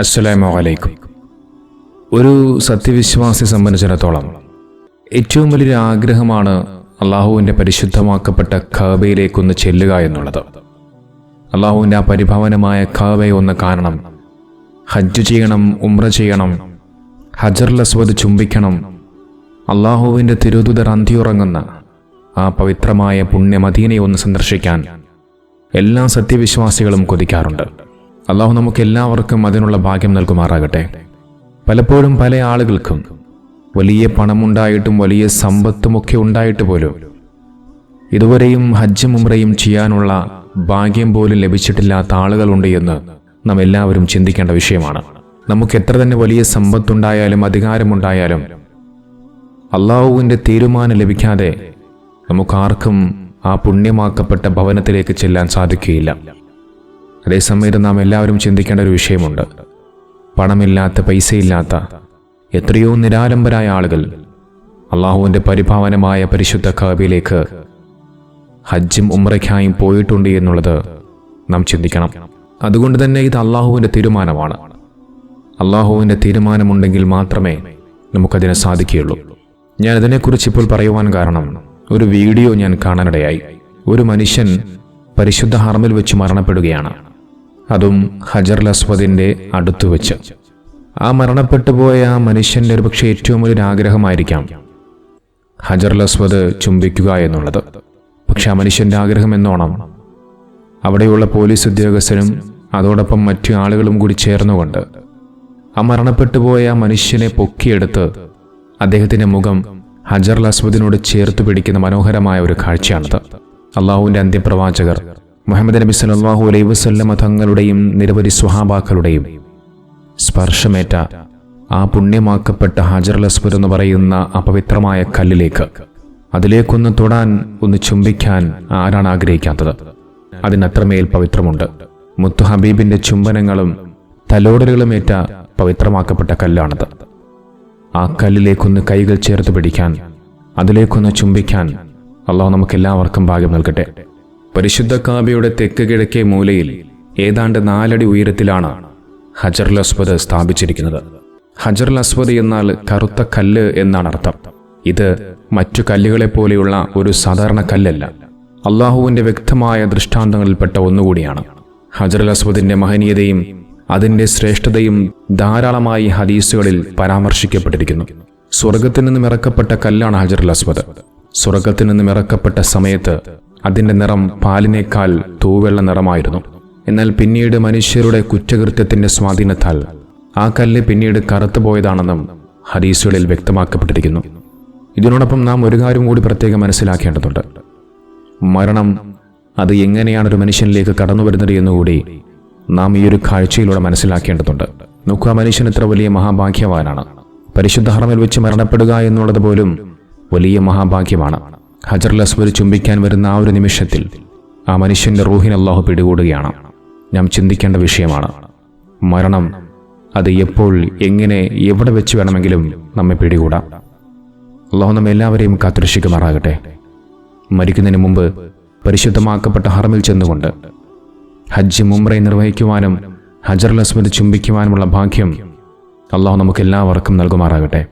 അസ്സലാമു അലൈക്കും. ഒരു സത്യവിശ്വാസി സംബന്ധിച്ചിടത്തോളം ഏറ്റവും വലിയൊരു ആഗ്രഹമാണ് അള്ളാഹുവിന്റെ പരിശുദ്ധമാക്കപ്പെട്ട ഖാബയിലേക്കൊന്ന് ചെല്ലുക എന്നുള്ളത്. അള്ളാഹുവിന്റെ ആ പരിഭവനമായ ഖാബയെ ഒന്ന് കാണണം. ഹജ്ജ് ചെയ്യണം ഉമ്ര ചെയ്യണം ഹജർ ലസ്വദ് ചുംബിക്കണം. അള്ളാഹുവിന്റെ തിരുതുതർ അന്തിയുറങ്ങുന്ന ആ പവിത്രമായ പുണ്യമദീനയെ ഒന്ന് സന്ദർശിക്കാൻ എല്ലാ സത്യവിശ്വാസികളും കൊതിക്കാറുണ്ട്. അള്ളാഹു നമുക്ക് എല്ലാവർക്കും അതിനുള്ള ഭാഗ്യം നൽകുമാറാകട്ടെ. പലപ്പോഴും പല ആളുകൾക്കും വലിയ പണമുണ്ടായിട്ടും വലിയ സമ്പത്തുമൊക്കെ ഉണ്ടായിട്ട് പോലും ഇതുവരെയും ഹജ്ജും ഉംറയും ചെയ്യാനുള്ള ഭാഗ്യം പോലും ലഭിച്ചിട്ടില്ലാത്ത ആളുകളുണ്ട് എന്ന് നാം എല്ലാവരും ചിന്തിക്കേണ്ട വിഷയമാണ്. നമുക്ക് എത്ര തന്നെ വലിയ സമ്പത്തുണ്ടായാലും അധികാരമുണ്ടായാലും അള്ളാഹുവിന്റെ തീരുമാനം ലഭിക്കാതെ നമുക്കാർക്കും ആ പുണ്യമാക്കപ്പെട്ട ഭവനത്തിലേക്ക് ചെല്ലാൻ സാധിക്കുകയില്ല. അതേസമയത്ത് നാം എല്ലാവരും ചിന്തിക്കേണ്ട ഒരു വിഷയമുണ്ട്. പണമില്ലാത്ത പൈസയില്ലാത്ത എത്രയോ നിരാലംബരായ ആളുകൾ അള്ളാഹുവിന്റെ പരിഭാവനമായ പരിശുദ്ധ കാബിലേക്ക് ഹജ്ജും ഉമ്രയ്ക്കായും പോയിട്ടുണ്ട് എന്നുള്ളത് നാം ചിന്തിക്കണം. അതുകൊണ്ട് തന്നെ ഇത് അള്ളാഹുവിന്റെ തീരുമാനമാണ്. അള്ളാഹുവിന്റെ തീരുമാനമുണ്ടെങ്കിൽ മാത്രമേ നമുക്കതിനെ സാധിക്കുകയുള്ളൂ. ഞാൻ അതിനെക്കുറിച്ച് ഇപ്പോൾ പറയുവാൻ കാരണം ഒരു വീഡിയോ ഞാൻ കാണാനിടയായി. ഒരു മനുഷ്യൻ പരിശുദ്ധ ഹർമിൽ വെച്ച് മരണപ്പെടുകയാണ്. അതും ഹജർ ലസ്വദിന്റെ അടുത്തു വെച്ച് ആ മരണപ്പെട്ടു പോയ ആ മനുഷ്യന്റെ ഒരു പക്ഷേ ഏറ്റവും വലിയൊരു ആഗ്രഹമായിരിക്കാം ഹജർ ലസ്വദ് ചുംബിക്കുക എന്നുള്ളത്. പക്ഷെ ആ മനുഷ്യന്റെ ആഗ്രഹം എന്നോണം. അവിടെയുള്ള പോലീസ് ഉദ്യോഗസ്ഥരും അതോടൊപ്പം മറ്റു ആളുകളും കൂടി ചേർന്നുകൊണ്ട് ആ മരണപ്പെട്ടു പോയ ആ മനുഷ്യനെ പൊക്കിയെടുത്ത് അദ്ദേഹത്തിന്റെ മുഖം ഹജർ ലസ്വദിനോട് ചേർത്ത് പിടിക്കുന്ന മനോഹരമായ ഒരു കാഴ്ചയാണത്. അള്ളാഹുവിന്റെ അന്ത്യപ്രവാചകർ മുഹമ്മദ് നബി സല്ലല്ലാഹു അലൈ വസല്ലമ തങ്ങളുടെയും നിരവധി സ്വഹാബാക്കളുടെയും സ്പർശമേറ്റ ആ പുണ്യമാക്കപ്പെട്ട ഹാജർ ലസ്വദ് എന്ന് പറയുന്ന അപവിത്രമായ കല്ലിലേക്ക് അതിലേക്കൊന്ന് തൊടാൻ ഒന്ന് ചുംബിക്കാൻ ആരാണ് ആഗ്രഹിക്കാത്തത്? അതിനത്രമേൽ പവിത്രമുണ്ട്. മുത്തു ഹബീബിന്റെ ചുംബനങ്ങളും തലോടലുകളുമേറ്റ പവിത്രമാക്കപ്പെട്ട കല്ലാണത്. ആ കല്ലിലേക്കൊന്ന് കൈകൾ ചേർത്ത് പിടിക്കാൻ അതിലേക്കൊന്ന് ചുംബിക്കാൻ അള്ളാഹു നമുക്കെല്ലാവർക്കും ഭാഗ്യം നൽകട്ടെ. പരിശുദ്ധ കാബയുടെ തെക്ക് കിഴക്കേ മൂലയിൽ ഏതാണ്ട് നാലടി ഉയരത്തിലാണ് ഹജർ ലസ്വദ് സ്ഥാപിച്ചിരിക്കുന്നത്. ഹജർ ലസ്വദ് എന്നാൽ കറുത്ത കല്ല് എന്നാണ് അർത്ഥം. ഇത് മറ്റു കല്ലുകളെ പോലെയുള്ള ഒരു സാധാരണ കല്ലല്ല. അള്ളാഹുവിന്റെ വ്യക്തമായ ദൃഷ്ടാന്തങ്ങളിൽപ്പെട്ട ഒന്നുകൂടിയാണ്. ഹജർ അസ്വദിന്റെ മഹനീയതയും അതിന്റെ ശ്രേഷ്ഠതയും ധാരാളമായി ഹദീസുകളിൽ പരാമർശിക്കപ്പെട്ടിരിക്കുന്നു. സ്വർഗത്തിൽ നിന്നും ഇറക്കപ്പെട്ട കല്ലാണ് ഹജർ അസ്വദ് സ്വർഗത്തിൽ നിന്നും ഇറക്കപ്പെട്ട സമയത്ത് അതിന്റെ നിറം പാലിനേക്കാൾ തൂവെള്ള നിറമായിരുന്നു. എന്നാൽ പിന്നീട് മനുഷ്യരുടെ കുറ്റകൃത്യത്തിന്റെ സ്വാധീനത്താൽ ആ കല്ല് പിന്നീട് കറുത്തുപോയതാണെന്നും ഹദീസുകളിൽ വ്യക്തമാക്കപ്പെട്ടിരിക്കുന്നു. ഇതിനോടൊപ്പം നാം ഒരു കാര്യം കൂടി പ്രത്യേകം മനസ്സിലാക്കേണ്ടതുണ്ട്. മരണം അത് എങ്ങനെയാണ് ഒരു മനുഷ്യനിലേക്ക് കടന്നു വരുന്നത് എന്നുകൂടി നാം ഈ ഒരു കാഴ്ചയിലൂടെ മനസ്സിലാക്കേണ്ടതുണ്ട്. നോക്കുക മനുഷ്യൻ എത്ര വലിയ മഹാഭാഗ്യവാനാണ്. പരിശുദ്ധ ഹറമിൽ വെച്ച് മരണപ്പെടുക എന്നുള്ളത് പോലും വലിയ മഹാഭാഗ്യമാണ്. ഹജർ അസ്വദ് ചുംബിക്കാൻ വരുന്ന ആ ഒരു നിമിഷത്തിൽ ആ മനുഷ്യന്റെ റൂഹിനെ അള്ളാഹു പിടികൂടുകയാണ്. നാം ചിന്തിക്കേണ്ട വിഷയമാണ്. മരണം അത് എപ്പോൾ എങ്ങനെ എവിടെ വെച്ച് വേണമെങ്കിലും നമ്മെ പിടികൂടാം. അള്ളാഹു നമ്മെ എല്ലാവരെയും കാത്തുരക്ഷിക്കുമാറാകട്ടെ. മരിക്കുന്നതിന് മുമ്പ് പരിശുദ്ധമാക്കപ്പെട്ട ഹറമിൽ ചെന്നുകൊണ്ട് ഹജ്ജ് മുംറയെ നിർവഹിക്കുവാനും ഹജറുൽ ലസ്മത് ചുംബിക്കുവാനുമുള്ള ഭാഗ്യം അള്ളാഹു നമുക്ക് എല്ലാവർക്കും നൽകുമാറാകട്ടെ.